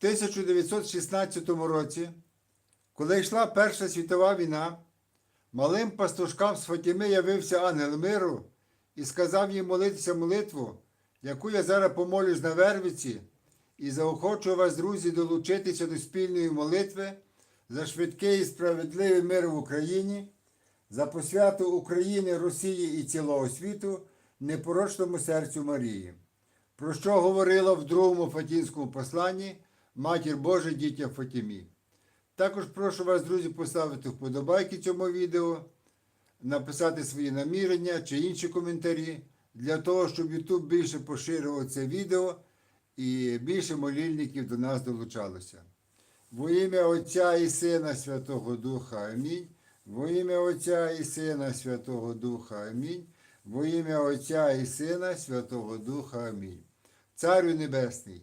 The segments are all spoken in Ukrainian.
1916 році, коли йшла Перша світова війна, малим пастушкам з Фатіми явився ангел миру і сказав їм молитися молитву, яку я зараз помолюсь на Вервиці, і заохочую вас, друзі, долучитися до спільної молитви за швидкий і справедливий мир в Україні, за посвяту України, Росії і цілого світу непорочному серцю Марії. Про що говорила в другому Фатінському посланні Матір Божа дітям Фатімі. Також прошу вас, друзі, поставити вподобайки цьому відео, написати свої намірення чи інші коментарі для того, щоб YouTube більше поширював це відео і більше молільників до нас долучалося. Во ім'я Отця і Сина Святого Духа Амінь. Во ім'я Отця і Сина Святого Духа Амінь. Во ім'я Отця і Сина Святого Духа Амінь. Царю Небесний,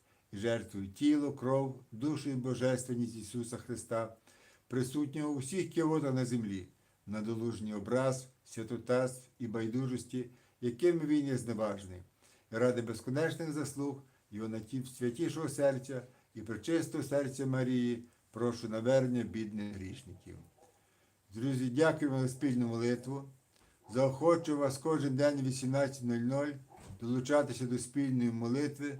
і жертвую тіло, кров, душу і божественність Ісуса Христа, присутнього у всіх кіотах на землі, на долужній образ, святотатств і байдужості, якими він є зневажний, і ради безконечних заслуг Його натів святішого серця і причистого серця Марії, прошу навернення бідних грішників. Друзі, дякуємо за спільну молитву. Заохочу вас кожен день о 18.00 долучатися до спільної молитви